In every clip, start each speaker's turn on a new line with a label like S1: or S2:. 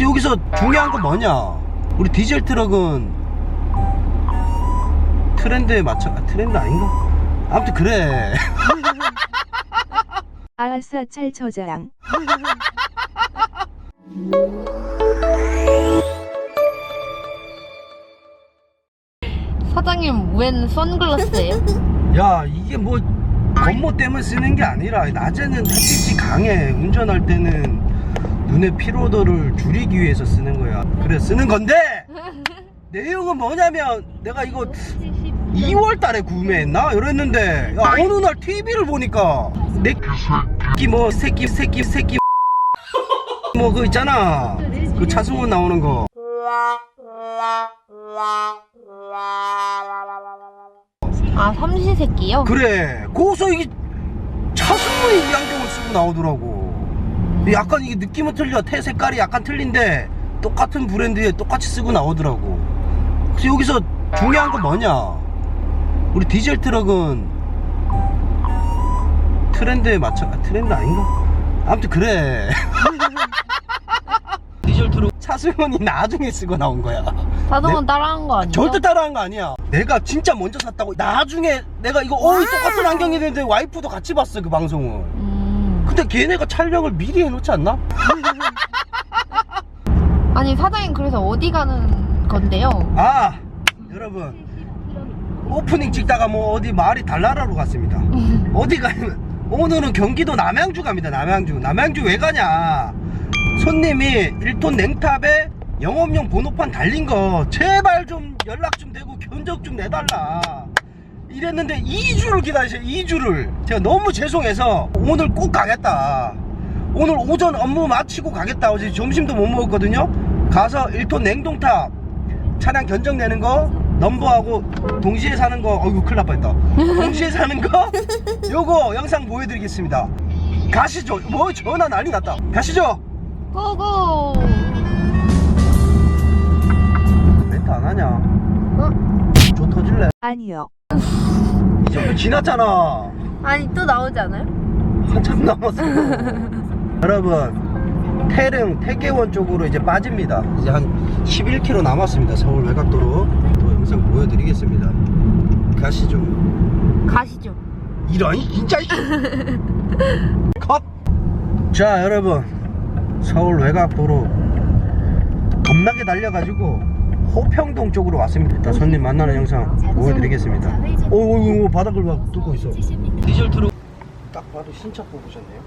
S1: 여기서 중요한 건 뭐냐? 우리 디젤 트럭은 트렌드에 맞춰 아, 트렌드 아닌가? 아무튼 그래.
S2: 아싸 찰처장
S3: 사장님 웬 선글라스예요?
S1: 야 이게 뭐 겉모 때문에 쓰는 게 아니라 낮에는 햇빛이 강해 운전할 때는 눈의 피로도를 줄이기 위해서 쓰는 거야. 그래 쓰는 건데! 내용은 뭐냐면 내가 이거 2월 달에 구매했나? 이랬는데 야 어느 날 TV를 보니까 내 새끼 뭐 새끼 새끼 새끼 뭐 그거 있잖아. 그 차승원 나오는 거.
S3: 아 삼시세끼요?
S1: 그래. 거기서 이게 차승원이 이 안경을 쓰고 나오더라고 약간 이게 느낌은 틀려 태 색깔이 약간 틀린데 똑같은 브랜드에 똑같이 쓰고 나오더라고 그래서 여기서 중요한 건 뭐냐 우리 디젤 트럭은 트렌드에 맞춰 아, 트렌드 아닌가? 아무튼 그래 디젤 트럭 차승원이 나중에 쓰고 나온 거야
S3: 자동은
S1: 네?
S3: 따라한 거 아니에요?
S1: 절대 따라한 거 아니야. 내가 진짜 먼저 샀다고. 나중에 내가 이거 어이 똑같은 안경이 되는데 와이프도 같이 봤어 그 방송을.
S3: 음.
S1: 근데 걔네가 촬영을 미리 해놓지 않나?
S3: 아니 사장님 그래서 어디 가는 건데요?
S1: 아 여러분 오프닝 찍다가 뭐 어디 마을이 달나라로 갔습니다. 어디 가면 오늘은 경기도 남양주 갑니다. 남양주. 남양주 왜 가냐? 손님이 1톤 냉탑에 영업용 번호판 달린 거 제발 좀 연락 좀 되고 견적 좀 내달라. 이랬는데 2주를 기다리세요. 2주를. 제가 너무 죄송해서 오늘 꼭 가겠다. 오늘 오전 업무 마치고 가겠다. 어제 점심도 못 먹었거든요. 가서 1톤 냉동탑 차량 견적 내는 거 넘버하고 동시에 사는 거 어이구 큰일 날 뻔했다 동시에 사는 거 요거 영상 보여드리겠습니다 가시죠 뭐 전화 난리 났다 가시죠
S3: 고고.
S1: 멘트 안 하냐 저 터질래
S2: 아니요
S1: 이 정도 지났잖아.
S3: 아니 또 나오지 않아요?
S1: 한참 남았어. 여러분 태릉 태계원 쪽으로 이제 빠집니다. 이제 한 11km 남았습니다. 서울 외곽도로. 또 영상 보여드리겠습니다. 가시죠.
S3: 가시죠.
S1: 이런 진짜 컷! 자 여러분. 서울 외곽도로 겁나게 달려가지고 호평동 쪽으로 왔습니다. 일단 손님 만나는 영상 보여드리겠습니다. 오 오 오 바닥을 막 뚫고 있어. 디젤 트럭 딱 봐도 신차 뽑으셨네요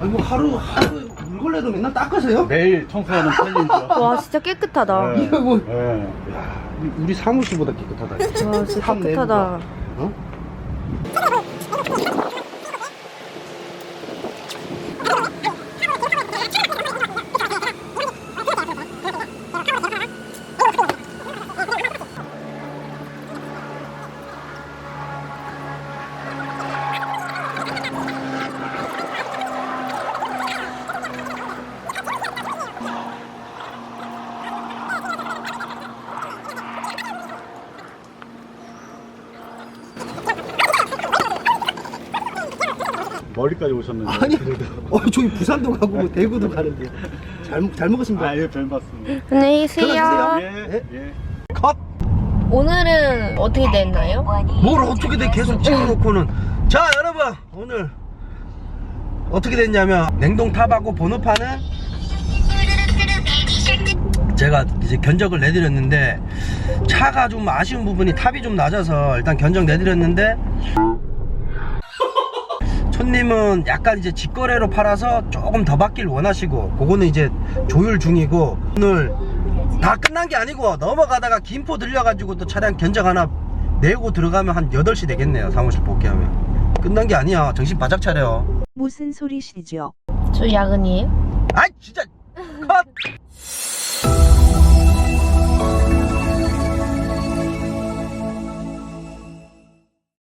S1: 아니 뭐 하루 하루 물걸레로 맨날 닦으세요?
S4: 매일 청소하는 편이죠.
S3: 와 진짜 깨끗하다.
S4: 네.
S1: 이거 뭐
S4: 네.
S1: 야, 우리 사무실보다 깨끗하다
S3: 와 진짜
S1: 탑
S3: 깨끗하다.
S1: 내부가. 어?
S4: 머리까지 오셨는데.
S1: 아니
S4: 그래도.
S1: 어 저기 부산도 가고 뭐 대구도 가는데 잘, 먹- 잘 먹었습니다
S4: 아, 예, 별 말씀.
S3: 안녕히. 계세요.
S4: 예, 예.
S1: 컷!
S3: 오늘은 어떻게 됐나요?
S1: 뭘 어떻게 돼 계속 찍어놓고는 자 여러분 오늘 어떻게 됐냐면 냉동 탑하고 번호판은 제가 이제 견적을 내드렸는데 차가 좀 아쉬운 부분이 탑이 좀 낮아서 일단 견적 내드렸는데 손님은 약간 이제 직거래로 팔아서 조금 더 받길 원하시고 그거는 이제 조율 중이고 오늘 다 끝난 게 아니고 넘어가다가 김포 들려가지고 또 차량 견적 하나 내고 들어가면 한 8시 되겠네요 사무실 복귀하면. 끝난 게 아니야. 정신 바짝 차려.
S2: 무슨 소리시죠?
S3: 저 야근이에요?
S1: 아이 진짜 컷